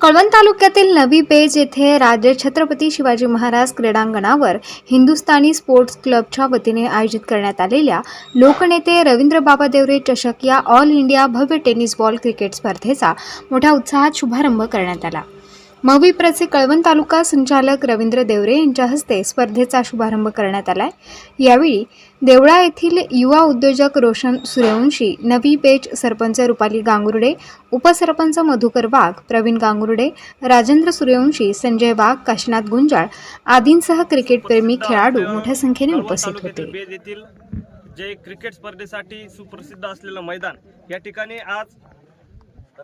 कळवण तालुक्यातील नवी पेज येथे राजे छत्रपती शिवाजी महाराज क्रीडांगणावर हिंदुस्थानी स्पोर्ट्स क्लबच्या वतीने आयोजित करण्यात आलेल्या लोकनेते रवींद्र बाबा देवरे चषक या ऑल इंडिया भव्य टेनिस बॉल क्रिकेट स्पर्धेचा मोठ्या उत्साहात शुभारंभ करण्यात आला. मविप्रचे कळवण तालुका संचालक रवींद्र देवरे यांच्या हस्ते स्पर्धेचा शुभारंभ करण्यात आलाय. यावेळी देवळा येथील युवा उद्योजक रोशन सूर्यवंशी नवी पेज सरपंच रुपाली गांगुर्डे उपसरपंच मधुकर वाघ प्रवीण गांगुर्डे राजेंद्र सूर्यवंशी संजय वाघ काशीनाथ गुंजाळ आदींसह क्रिकेटप्रेमी खेळाडू मोठ्या संख्येने उपस्थित होते. जे क्रिकेट स्पर्धेसाठी सुप्रसिद्ध असलेलं मैदान या ठिकाणी आज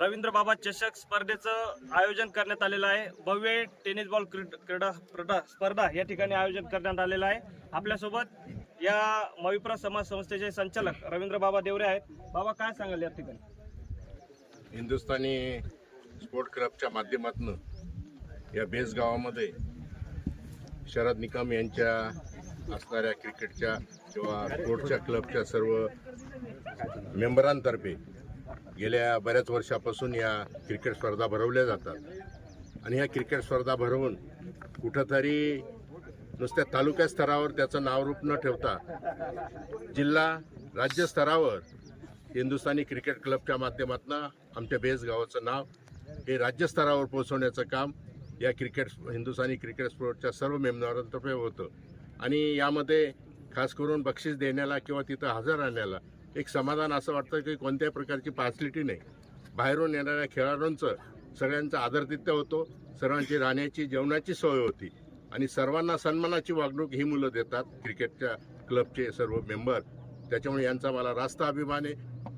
रवींद्र बाबा चषक स्पर्धेचं आयोजन करण्यात आलेलं आहे. भव्य टेनिस बॉल क्रीड- क्रीडा स्पर्धा स्पर्धा या ठिकाणी आयोजन करण्यात आलेलं आहे. आपल्यासोबत या मविप्रा समाज संस्थेचे संचालक रवींद्र बाबा देवरे आहेत. बाबा काय सांगाल या ठिकाणी? हिंदुस्थानी स्पोर्ट क्लबच्या माध्यमातून या बेस गावामध्ये शरद निकम यांच्या असणाऱ्या क्रिकेटच्या किंवा स्पोर्टच्या क्लबच्या सर्व मेंबरांतर्फे गेल्या बऱ्याच वर्षापासून या क्रिकेट स्पर्धा भरवल्या जातात. आणि ह्या क्रिकेट स्पर्धा भरवून कुठंतरी नुसत्या तालुका स्तरावर त्याचं नावरूप न ठेवता जिल्हा राज्य स्तरावर हिंदुस्थानी क्रिकेट क्लबच्या माध्यमातून आमच्या बेस गावाचं नाव हे राज्यस्तरावर पोहोचवण्याचं काम या क्रिकेट हिंदुस्थानी क्रिकेट स्पोर्टच्या सर्व मेंबरांतर्फे होतं. आणि यामध्ये खास करून बक्षीस देण्याला किंवा तिथं हजर राहण्याला एक समाधान असं वाटतं की कोणत्याही प्रकारची फॅसिलिटी नाही. बाहेरून येणाऱ्या खेळाडूंचं सगळ्यांचा आदरातिथ्य होतो सर्वांची राहण्याची जेवणाची सोय होती आणि सर्वांना सन्मानाची वागणूक ही मुलं देतात क्रिकेटच्या क्लबचे सर्व मेंबर. त्याच्यामुळे यांचा मला रास्त अभिमान आहे.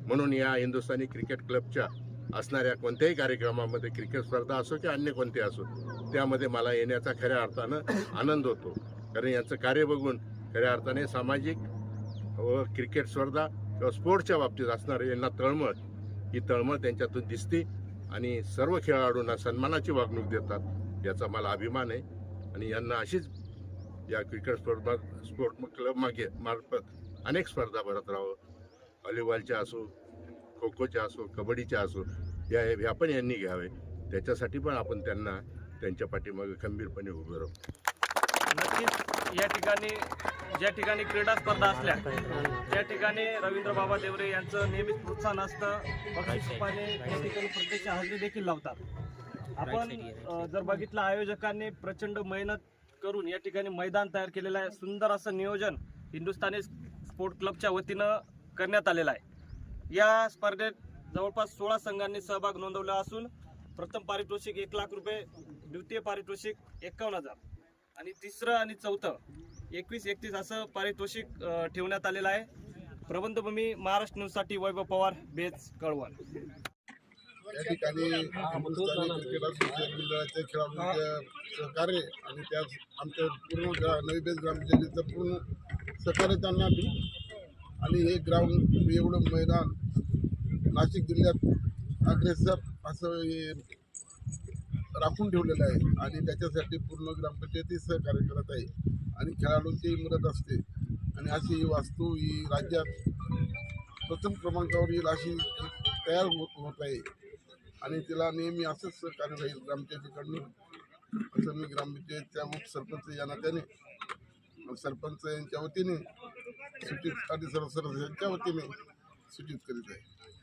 म्हणून या हिंदुस्थानी क्रिकेट क्लबच्या असणाऱ्या कोणत्याही कार्यक्रमामध्ये क्रिकेट स्पर्धा असो की अन्य कोणते असो त्यामध्ये मला येण्याचा खऱ्या अर्थानं आनंद होतो. कारण यांचं कार्य बघून खऱ्या अर्थाने सामाजिक व क्रिकेट स्पर्धा किंवा स्पोर्टच्या बाबतीत असणारे यांना तळमळ. ही तळमळ त्यांच्यातून दिसते आणि सर्व खेळाडूंना सन्मानाची वागणूक देतात याचा मला अभिमान आहे. आणि यांना अशीच या क्रिकेट स्पर्धा स्पोर्ट क्लब मागे मार्फत अनेक स्पर्धा भरत राहावं. व्हॉलीबॉलच्या असो खो खोच्या असो कबड्डीच्या असो या ह्या पण यांनी घ्यावे. त्याच्यासाठी पण आपण त्यांना त्यांच्या पाठीमागे खंबीरपणे उभं राहू. नक्कीच या ठिकाणी ज्या ठिकाणी क्रीडा स्पर्धा असल्या त्या ठिकाणी रवींद्र बाबा देवरे यांचं नेहमीच प्रोत्साहन असतं. बक्षीस त्या ठिकाणी प्रत्यक्ष हजेरी देखील लावतात. आपण अ, जर बघितलं आयोजकांनी प्रचंड मेहनत करून या ठिकाणी मैदान तयार केलेलं आहे. सुंदर असं नियोजन हिंदुस्थानी स्पोर्ट क्लबच्या वतीनं करण्यात आलेलं आहे. या स्पर्धेत जवळपास सोळा संघांनी सहभाग नोंदवला असून प्रथम पारितोषिक एक लाख रुपये द्वितीय पारितोषिक एकावन्न हजार. आणि तिसरं आणि चौथं एकवीस एकतीस असं पारितोषिक ठेवण्यात आलेलं आहे. प्रबंधभूमी महाराष्ट्र न्यूजसाठी वैभव पवार बेच कळवण. या ठिकाणी हिंदुस्थानी क्रिकेट मंडळाच्या खेळाडूंच्या सहकार्य आणि त्या आमच्या पूर्ण नवी बेस ग्रामपंचायतीचं पूर्ण सहकार्य त्यांना आणि हे ग्राउंड एवढं मैदान नाशिक जिल्ह्यात अग्रेसर असं राखून ठेवलेलं आहे आणि त्याच्यासाठी पूर्ण ग्रामपंचायती सहकार्य करत आहे आणि खेळाडूंची मदत असते. आणि अशी ही वास्तू ही राज्यात प्रथम क्रमांकावर येईल अशी तयार होत होत आहे. आणि तिला नेहमी असंच सहकार्य राहील ग्रामपंचायतीकडनं. असं मी ग्रामपंचायतच्या उपसरपंच या नात्याने सरपंच यांच्या वतीने सूचित आणि सरसर यांच्या वतीने सूचित करीत आहे.